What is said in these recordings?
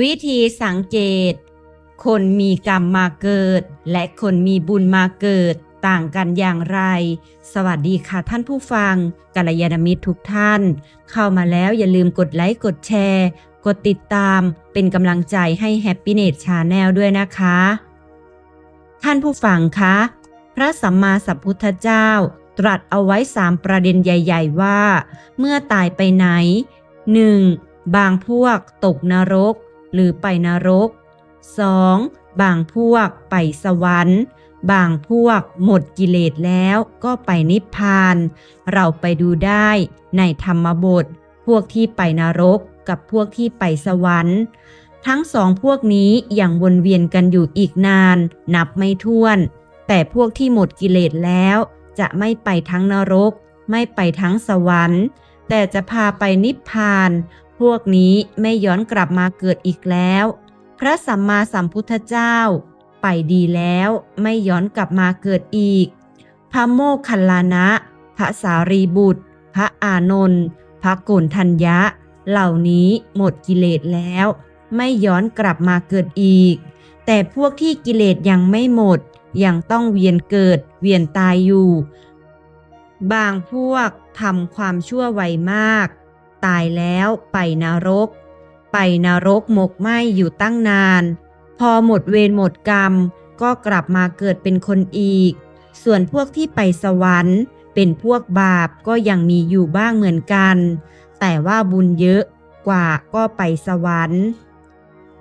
วิธีสังเกต คนมีกรรมมาเกิด และคนมีบุญมาเกิดต่างกันอย่างไร สวัสดีค่ะท่านผู้ฟังกัลยาณมิตรทุกท่าน เข้ามาแล้วอย่าลืมกดไลค์กดแชร์ กดติดตามเป็นกำลังใจให้ Happiness Channel ด้วยนะคะ ท่านผู้ฟังคะ พระสัมมาสัมพุทธเจ้า ตรัสเอาไว้สามประเด็นใหญ่ ๆ ว่า เมื่อตายไปไหน 1. บางพวกตกนรก หรือไปนรก 2. บางพวกไปสวรรค์ บางพวกหมดกิเลสแล้วก็ไปนิพพาน เราไปดูได้ในธรรมบท พวกที่ไปนรกกับพวกที่ไปสวรรค์ ทั้งสองพวกนี้ยังวนเวียนกันอยู่อีกนาน นับไม่ถ้วน แต่พวกที่หมดกิเลสแล้ว จะไม่ไปทั้งนรก ไม่ไปทั้งสวรรค์ แต่จะพาไปนิพพาน วกนี้ไม่ย้อนกลับมาเกิดอีกแล้ว พระสัมมาสัมพุทธเจ้า ไปดีแล้วไม่ย้อนกลับมาเกิดอีก พระโมคคัลลานะ พระสารีบุตร พระอานนท์ พระโกนทัญญะ เหล่านี้หมดกิเลสแล้ว ไม่ย้อนกลับมาเกิดอีก แต่พวกที่กิเลสยังไม่หมด ยังต้องเวียนเกิดเวียนตายอยู่ บางพวกทำความชั่วไวมาก ตายแล้วไปนรก ไปนรกหมกไหมอยู่ตั้งนาน พอหมดเวรหมดกรรม ก็กลับมาเกิดเป็นคนอีก ส่วนพวกที่ไปสวรรค์ เป็นพวกบาปก็ยังมีอยู่บ้างเหมือนกัน แต่ว่าบุญเยอะกว่าก็ไปสวรรค์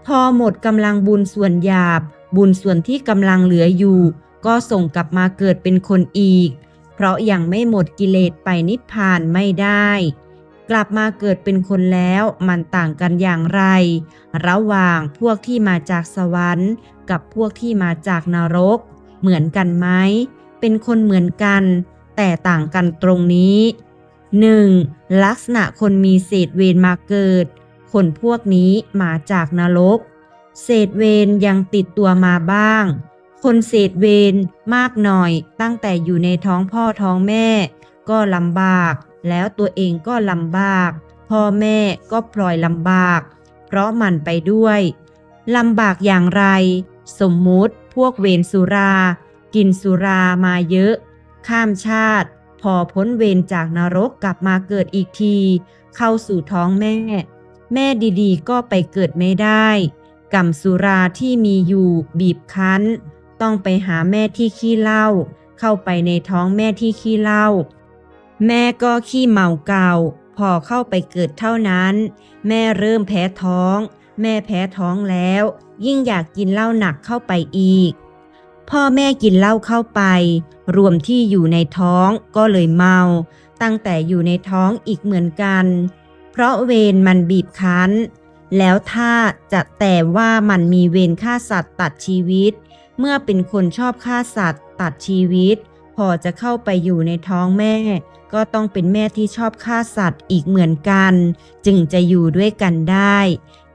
พอหมดกำลังบุญส่วนหยาบ บุญส่วนที่กำลังเหลืออยู่ ก็ส่งกลับมาเกิดเป็นคนอีก เพราะยังไม่หมดกิเลสไปนิพพานไม่ได้ กลับมาเกิดเป็นคนแล้วมันต่างกันอย่างไร ระหว่างพวกที่มาจากสวรรค์ กับพวกที่มาจากนรก เหมือนกันไหม เป็นคนเหมือนกัน แต่ต่างกันตรงนี้ 1. ลักษณะคนมีเศษเวรมาเกิด คนพวกนี้มาจากนรก เศษเวรยังติดตัวมาบ้าง คนเศษเวรมากหน่อยตั้งแต่อยู่ในท้องพ่อท้องแม่ ก็ลำบาก แล้วตัวเองก็ลำบาก พ่อแม่ก็พลอยลำบาก เพราะมันไปด้วยลำบากอย่างไร สมมุติพวกเวรสุรา กินสุรามาเยอะ ข้ามชาติ พอพ้นเวรจากนรกกลับมาเกิดอีกที เข้าสู่ท้องแม่ แม่ดีๆ ก็ไปเกิดไม่ได้กรรมสุราที่มีอยู่บีบคั้น ต้องไปหาแม่ที่ขี้เหล้าเข้าไปในท้องแม่ที่ขี้เหล้า แม่ก็ขี้เมาเก่าพอเข้าไปเกิดเท่านั้น แม่เริ่มแพ้ท้อง แม่แพ้ท้องแล้ว ยิ่งอยากกินเหล้าหนักเข้าไปอีก พ่อแม่กินเหล้าเข้าไป รวมที่อยู่ในท้องก็เลยเมา ตั้งแต่อยู่ในท้องอีกเหมือนกัน เพราะเวรมันบีบคั้น แล้วถ้าจะแต่ว่ามันมีเวรฆ่าสัตว์ตัดชีวิต เมื่อเป็นคนชอบฆ่าสัตว์ตัดชีวิต พอจะเข้าไปอยู่ในท้องแม่ ก็ต้องเป็นแม่ที่ชอบฆ่าสัตว์อีกเหมือนกัน จึงจะอยู่ด้วยกันได้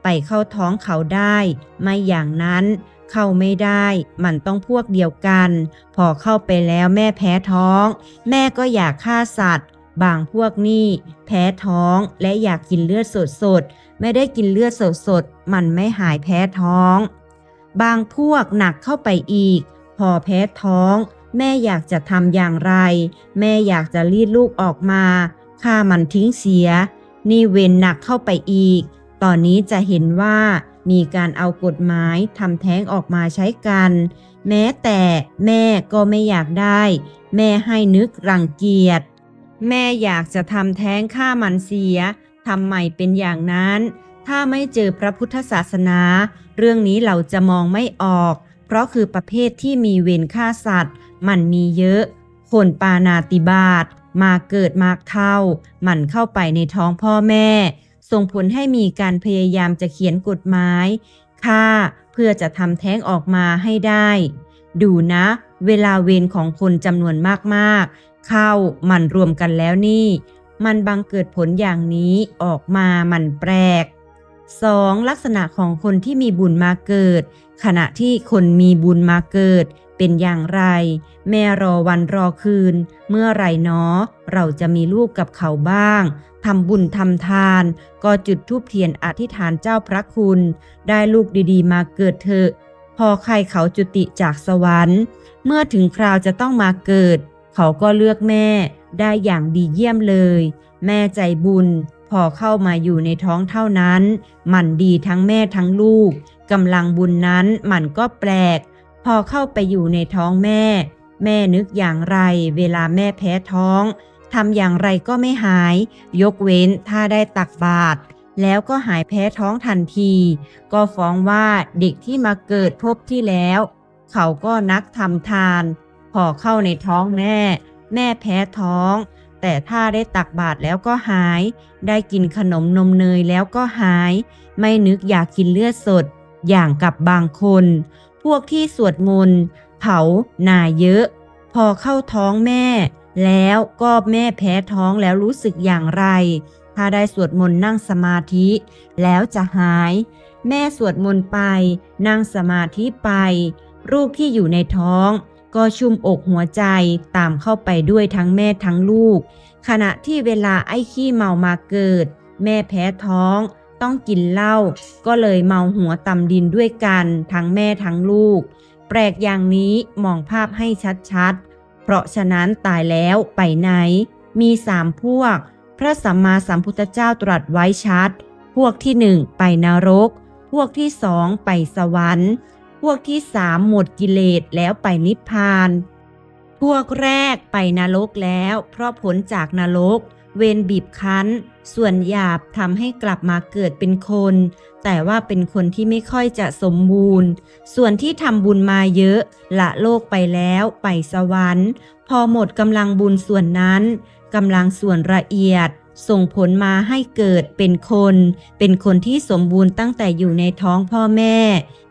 ไปเข้าท้องเขาได้ ไม่อย่างนั้น เข้าไม่ได้ มันต้องพวกเดียวกัน พอเข้าไปแล้วแม่แพ้ท้อง แม่ก็อยากฆ่าสัตว์ บางพวกนี่แพ้ท้องและอยากกินเลือดสดๆไม่ได้กินเลือดสดๆมันไม่หายแพ้ท้อง บางพวกหนักเข้าไปอีก พอแพ้ท้อง แม่อยากจะทำอย่างไร แม่อยากจะรีดลูกออกมาฆ่ามันทิ้งเสีย นี่เวรหนักเข้าไปอีก ตอนนี้จะเห็นว่ามีการเอากฎหมายทำแท้งออกมาใช้กัน แม้แต่แม่ก็ไม่อยากได้ แม่ให้นึกรังเกียจ แม่อยากจะทำแท้งฆ่ามันเสียทำไมเป็นอย่างนั้น ถ้าไม่เจอพระพุทธศาสนา เรื่องนี้เราจะมองไม่ออก เพราะคือประเภทที่มีเวรฆ่าสัตว์ มันมีเยอะ คนปานาติบาตมาเกิดมากเท่า มันเข้าไปในท้องพ่อแม่ ส่งผลให้มีการพยายามจะเขียนกฎหมายฆ่าเพื่อจะทำแท้งออกมาให้ได้ ดูนะ เวลาเวรของคนจำนวนมากๆ เข้ามันรวมกันแล้วนี่ มันบังเกิดผลอย่างนี้ออกมามันแปลก 2. ลักษณะของคนที่มีบุญมาเกิด ขณะที่คนมีบุญมาเกิด เป็นอย่างไร แม่รอวันรอคืน เมื่อไรเนาะเราจะมีลูกกับเขาบ้างทำบุญทำทาน ก็จุดธูปเทียนอธิษฐานเจ้าพระคุณ ได้ลูกดีๆ มาเกิดเถอะ พอใครเขาจุติจากสวรรค์ เมื่อถึงคราวจะต้องมาเกิด เขาก็เลือกแม่ได้อย่างดีเยี่ยมเลย แม่ใจบุญ พอเข้ามาอยู่ในท้องเท่านั้น มันดีทั้งแม่ทั้งลูกกำลังบุญนั้นมันก็แปลก พอเข้าไปอยู่ในท้องแม่ แม่นึกอย่างไร เวลาแม่แพ้ท้องทำอย่างไรก็ไม่หาย ยกเว้นถ้าได้ตักบาตรแล้วก็หายแพ้ท้องทันที ก็ฟ้องว่าเด็กที่มาเกิดพบที่แล้ว เขาก็นักทำทาน พอเข้าในท้องแม่ แม่แพ้ท้อง แต่ถ้าได้ตักบาตรแล้วก็หาย ได้กินขนมนมเนยแล้วก็หาย ไม่นึกอยากกินเลือดสด อย่างกับบางคน พวกที่สวดมนต์เผาหนาเยอะ พอเข้าท้องแม่ แล้วก็แม่แพ้ท้องแล้วรู้สึกอย่างไร ถ้าได้สวดมนต์นั่งสมาธิ แล้วจะหาย แม่สวดมนต์ไป นั่งสมาธิไป รูปที่อยู่ในท้อง ก็ชุ่มอกหัวใจตามเข้าไปด้วยทั้งแม่ทั้งลูก ขณะที่เวลาไอ้ขี้เมามาเกิด แม่แพ้ท้อง ต้องกินเหล้าก็เลยเมาหัวตำดินด้วยกันทั้งแม่ทั้งลูก แปลกอย่างนี้มองภาพให้ชัดๆ เพราะฉะนั้นตายแล้วไปไหน มีสามพวก พระสัมมาสัมพุทธเจ้าตรัสไว้ชัด พวกที่หนึ่งไปนรก พวกที่สองไปสวรรค์ พวกที่สามหมดกิเลสแล้วไปนิพพาน พวกแรกไปนรกแล้ว เพราะผลจากนรก เวรบีบคั้น ส่วนหยาบทำให้กลับมาเกิดเป็นคน แต่ว่าเป็นคนที่ไม่ค่อยจะสมบูรณ์ ส่วนที่ทำบุญมาเยอะ ละโลกไปแล้วไปสวรรค์ พอหมดกำลังบุญส่วนนั้นกำลังส่วนละเอียด ส่งผลมาให้เกิดเป็นคน เป็นคนที่สมบูรณ์ตั้งแต่อยู่ในท้องพ่อแม่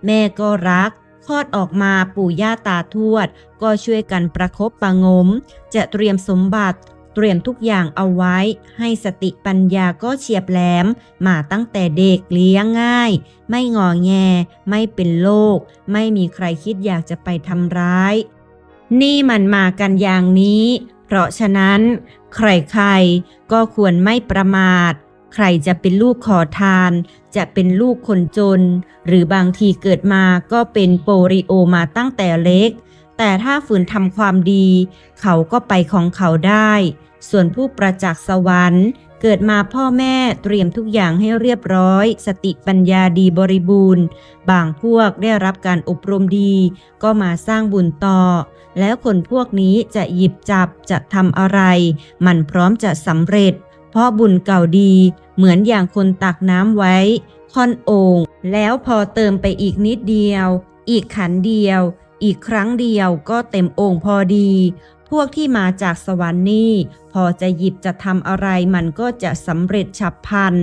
แม่ก็รักคลอดออกมาปู่ย่าตาทวด ก็ช่วยกันประคบประงม จะเตรียมสมบัติเตรียมทุกอย่างเอาไว้ ให้สติปัญญาก็เฉียบแหลม มาตั้งแต่เด็กเลี้ยงง่าย ไม่งอแง ไม่เป็นโรคไม่มีใครคิดอยากจะไปทำร้าย นี่มันมากันอย่างนี้ เพราะฉะนั้น ใครๆก็ควรไม่ประมาท ใครจะเป็นลูกขอทาน จะเป็นลูกคนจน หรือบางทีเกิดมาก็เป็นโปริโอมาตั้งแต่เล็ก แต่ถ้าฝืนทำความดี เขาก็ไปของเขาได้ ส่วนผู้ประจักษ์สวรรค์ เกิดมาพ่อแม่เตรียมทุกอย่างให้เรียบร้อย สติปัญญาดีบริบูรณ์ บางพวกได้รับการอบรมดี ก็มาสร้างบุญต่อ แล้วคนพวกนี้จะหยิบจับจะทำอะไร มันพร้อมจะสำเร็จ เพราะบุญเก่าดี เหมือนอย่างคนตักน้ำไว้ค่อนโอ่งแล้วพอเติมไปอีกนิดเดียว อีกขันเดียว อีกครั้งเดียวก็เต็มโอ่งพอดี พวกที่มาจากสวรรค์นี่พอจะหยิบจะทำอะไรมันก็จะสำเร็จฉับพลัน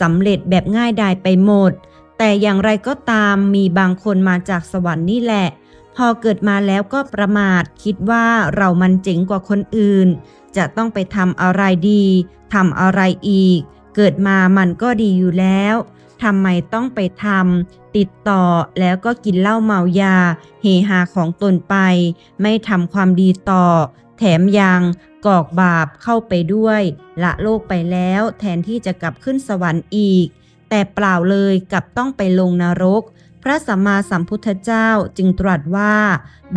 สำเร็จแบบง่ายดายไปหมด แต่อย่างไรก็ตามมีบางคนมาจากสวรรค์นี่แหละ พอเกิดมาแล้วก็ประมาทคิดว่าเรามันเจ๋งกว่าคนอื่น จะต้องไปทำอะไรดีทำอะไรอีก เกิดมามันก็ดีอยู่แล้วทำไมต้องไปทำติดต่อแล้วก็กินเหล้าเมายา เฮฮาของตนไป ไม่ทำความดีต่อ แถมยังกอกบาปเข้าไปด้วย ละโลกไปแล้วแทนที่จะกลับขึ้นสวรรค์อีก แต่เปล่าเลยกลับต้องไปลงนรก พระสัมมาสัมพุทธเจ้าจึงตรัสว่า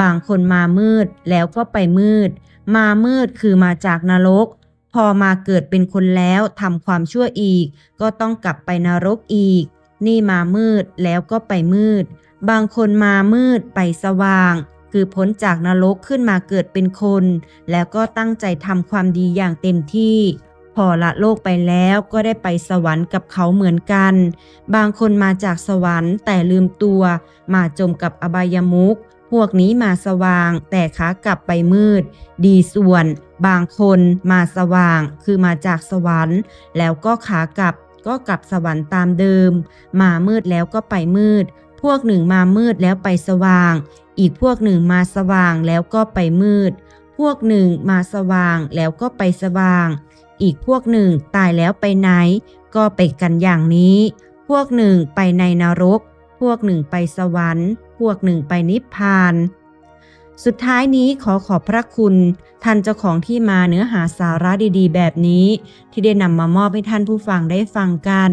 บางคนมามืดแล้วก็ไปมืด มามืดคือมาจากนรก พอมาเกิดเป็นคนแล้วทำความชั่วอีก ก็ต้องกลับไปนรกอีก นี่มามืดแล้วก็ไปมืด บางคนมามืดไปสว่าง คือพ้นจากนรกขึ้นมาเกิดเป็นคน แล้วก็ตั้งใจทำความดีอย่างเต็มที่พอละโลกไปแล้วก็ได้ไปสวรรค์กับเขาเหมือนกัน บางคนมาจากสวรรค์แต่ลืมตัว มาจมกับอบายมุข พวกนี้มาสว่างแต่ขากลับไปมืด ดีส่วน บางคนมาสว่าง คือมาจากสวรรค์ แล้วก็ขากลับก็กลับสวรรค์ตามเดิม มามืดแล้วก็ไปมืด วกหนึ่งมามืดแล้วไปสว่าง อีกพวกหนึ่งมาสว่างแล้วก็ไปมืด พวกหนึ่งมาสว่างแล้วก็ไปสว่าง อีกพวกหนึ่งตายแล้วไปไหน ก็ไปกันอย่างนี้ พวกหนึ่งไปในนรก พวกหนึ่งไปสวรรค์ พวกหนึ่งไปนิพพาน สุดท้ายนี้ขอขอบพระคุณท่านเจ้าของที่มาเนื้อหาสาระดี ๆ แบบนี้ ที่ได้นำมามอบให้ท่านผู้ฟังได้ฟังกัน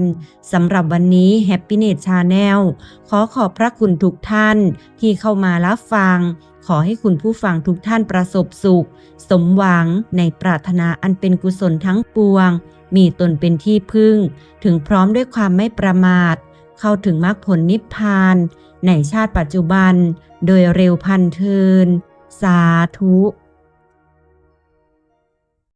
สำหรับวันนี้ Happiness Channel ขอขอบพระคุณทุกท่านที่เข้ามารับฟัง ขอให้คุณผู้ฟังทุกท่านประสบสุข สมหวังในปรารถนาอันเป็นกุศลทั้งปวง มีตนเป็นที่พึ่ง ถึงพร้อมด้วยความไม่ประมาท เข้าถึงมรรคผลนิพพาน ในชาติปัจจุบัน โดยเร็วพันเทิน สาธุ